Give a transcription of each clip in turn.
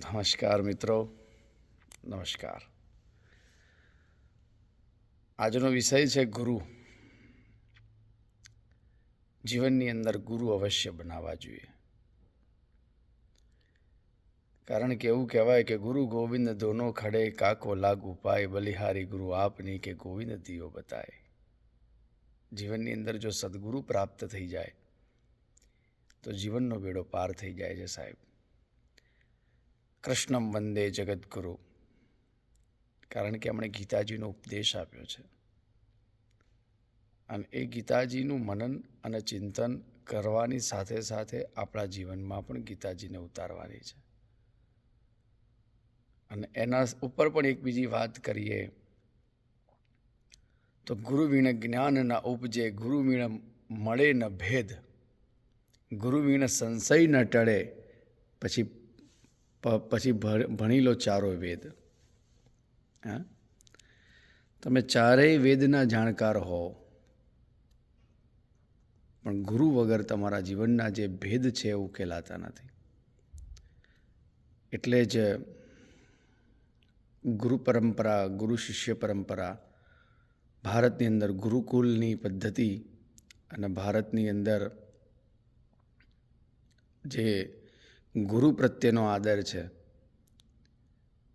નમસ્કાર મિત્રો. નમસ્કાર. આજનો વિષય છે ગુરુ. જીવનની અંદર ગુરુ અવશ્ય બનાવવા જોઈએ. કારણ કે એવું કહેવાય કે ગુરુ ગોવિંદ દોનો ખડે કાકો લાગુ પાય, બલિહારી ગુરુ આપની કે ગોવિંદ દિયો બતાય. જીવનની અંદર જો સદગુરુ પ્રાપ્ત થઈ જાય, તો જીવનનો બેડો પાર થઈ જાય છે સાહેબ. કૃષ્ણમ વંદે જગદગુરુ. કારણ કે એમણે ગીતાજીનો ઉપદેશ આપ્યો છે. અને એ ગીતાજીનું મનન અને ચિંતન કરવાની સાથે સાથે આપણા જીવનમાં પણ ગીતાજીને ઉતારવાની છે. અને એના ઉપર પણ એક બીજી વાત કરીએ, તો ગુરુવીણ જ્ઞાનના ઉપજે ગુરુવીણ મળે ન ભેદ, ગુરુવીણ સંશય ન ટળે, પછી પછી ભણી લો ચારો વેદ. હા? તમે ચારેય વેદના જાણકાર હો. પણ ગુરુ વગર તમારા જીવનના જે ભેદ છે ઉકેલાતા નથી. એટલે જ ગુરુ પરંપરા, ગુરુ શિષ્ય પરંપરા ભારતની અંદર ગુરુકુલની પદ્ધતિ અને ભારતની અંદર જે ગુરુ પ્રત્યેનો આદર છે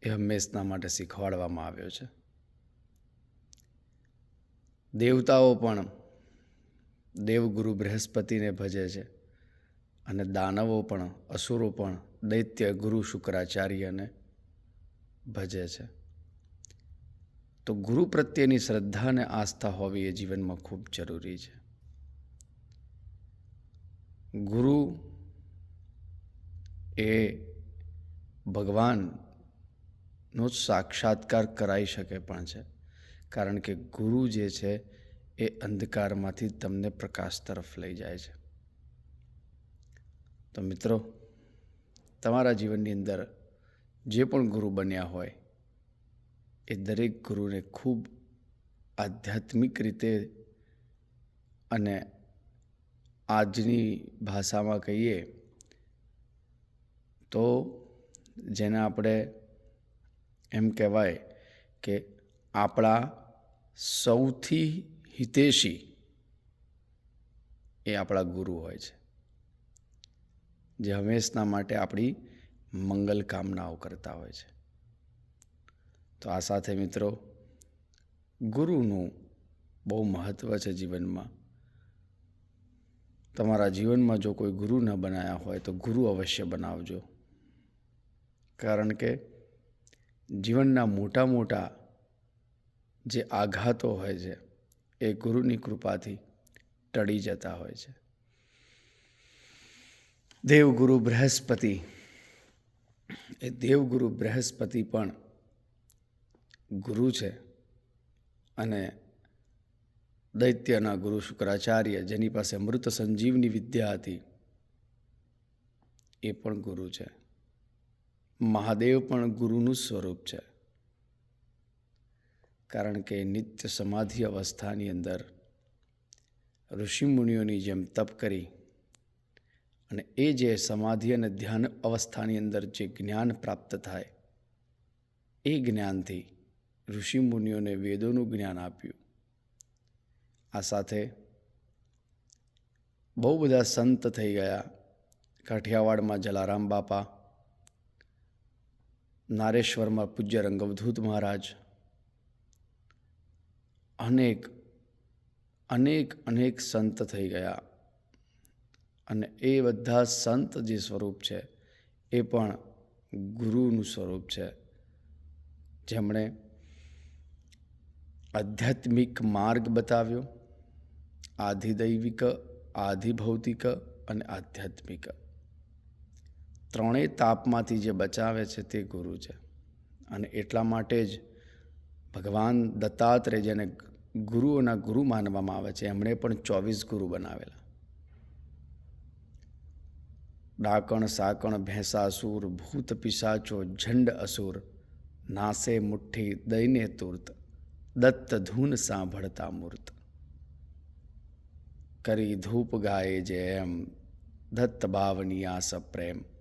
એ હંમેશના માટે શીખવાડવામાં આવ્યો છે. દેવતાઓ પણ દેવગુરુ બૃહસ્પતિને ભજે છે અને દાનવો પણ, અસુરો પણ દૈત્ય ગુરુ શુક્રાચાર્યને ભજે છે. તો ગુરુ પ્રત્યેની શ્રદ્ધા અને આસ્થા હોવી એ જીવનમાં ખૂબ જરૂરી છે. ગુરુ એ ભગવાનનો સાક્ષાત્કાર કરાઈ શકે પણ છે. કારણ કે ગુરુ જે છે એ અંધકારમાંથી તમને પ્રકાશ તરફ લઈ જાય છે. તો મિત્રો, તમારા જીવનની અંદર જે પણ ગુરુ બન્યા હોય, એ દરેક ગુરુને ખૂબ આધ્યાત્મિક રીતે અને આજની ભાષામાં કહીએ તો જેને આપણે એમ કહેવાય કે આપણા સૌથી હિતેશી એ આપણા ગુરુ હોય છે. જે હંમેશના માટે આપણી મંગલ કામનાઓ કરતા હોય છે. તો આ સાથે મિત્રો ગુરુનું બહુ મહત્ત્વ છે જીવનમાં. તમારા જીવનમાં જો કોઈ ગુરુ ન બનાયા હોય તો ગુરુ અવશ્ય બનાવજો. કારણ કે જીવનના મોટા મોટા જે આઘાતો હોય છે, એ ગુરુની કૃપાથી ટળી જતા હોય છે. દેવગુરુ બૃહસ્પતિ, એ દેવગુરુ બૃહસ્પતિ પણ ગુરુ છે અને દૈત્યના ગુરુ શુક્રાચાર્ય, જેની પાસે અમૃત સંજીવની વિદ્યા હતી, એ પણ ગુરુ છે. મહાદેવ પણ ગુરુનું સ્વરૂપ છે. કારણ કે નિત્ય સમાધિ અવસ્થાની અંદર ઋષિમુનિઓની જેમ તપ કરી અને એ જે સમાધિ અને ધ્યાન અવસ્થાની અંદર જે જ્ઞાન પ્રાપ્ત થાય, એ જ્ઞાનથી ઋષિમુનિઓને વેદોનું જ્ઞાન આપ્યું. આ સાથે બહુ બધા સંત થઈ ગયા. કાઠિયાવાડમાં જલારામ બાપા નારેશ્વરમાં પૂજ્ય રંગવધૂત મહારાજ. અનેક અનેક અનેક સંત થઈ ગયા. અને એ બધા સંત જે સ્વરૂપ છે, એ પણ ગુરુનું સ્વરૂપ છે. જેમણે આધ્યાત્મિક માર્ગ બતાવ્યો, આધિદૈવિક, આધિભૌતિક અને આધ્યાત્મિક. ત્રણેય તાપમાંથી જે બચાવે છે તે ગુરુ છે. અને એટલા માટે જ ભગવાન દત્તાત્રેય જેને ગુરુઓના ગુરુ માનવામાં આવે છે, એમણે પણ ચોવીસ ગુરુ બનાવેલા. ડાકણ, સાકણ, ભેંસાસુર, ભૂત પિશાચો, ઝંડ અસુર, નાસે મુઠ્ઠી, દઈને તુર્ત, દત્ત ધૂન સાંભળતા મૂર્ત. કરી ધૂપ ગાય જેમ, દત્ત બાવની આસ પ્રેમ.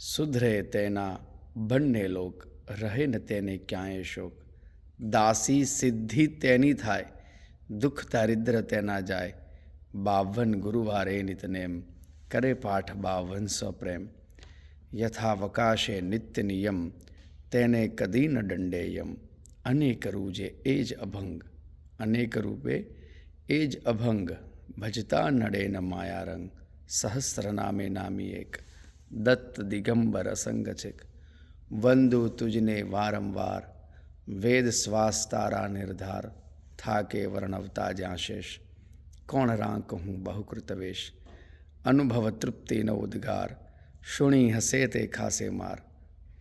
સુધરે તેના બંને લોક રહે ને તેને ક્યાંય શોક. દાસી સિદ્ધિ તેની થાય, દુઃખ દારિદ્ર તેના જાય. બાવન ગુરુવારે નિતનેમ, કરે પાઠ બાવન સ્વપ્રેમ. યથાવકાશે નિત્ય નિયમ, તેને કદી ન દંડેયમ અનેક રૂજે એ જ અભંગ, અનેક રૂપે એ જ અભંગ, ભજતા નડે ન માયારંગ. સહસ્ર નામે નામી એક દત્ત દિગંબર અસંગ છે વંદુ તુજને વારંવાર, વેદ શ્વાસ તારા નિર્ધાર, થાકે વર્ણવતા જ્યાં શેષ. કોણ રાંક હું બહુકૃતવેશ અનુભવ તૃપ્તિનો ઉદ્ગાર, શુણી હસે તે ખાસે માર.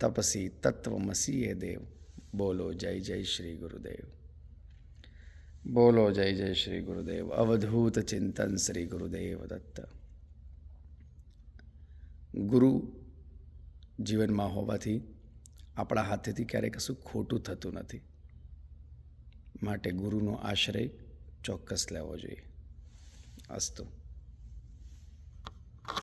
તપસી તત્વમસીએ દેવ. બોલો જય જય શ્રી ગુરુદેવ. બોલો જય જય શ્રી ગુરુદેવ. અવધૂત ચિંતન શ્રી ગુરુદેવ દત્ત. ગુરુ જીવનમાં હોવાથી આપણા હાથેથી ક્યારેય કશું ખોટું થતું નથી. માટે ગુરુનો આશ્રય ચોક્કસ લેવો જોઈએ. અસ્તુ.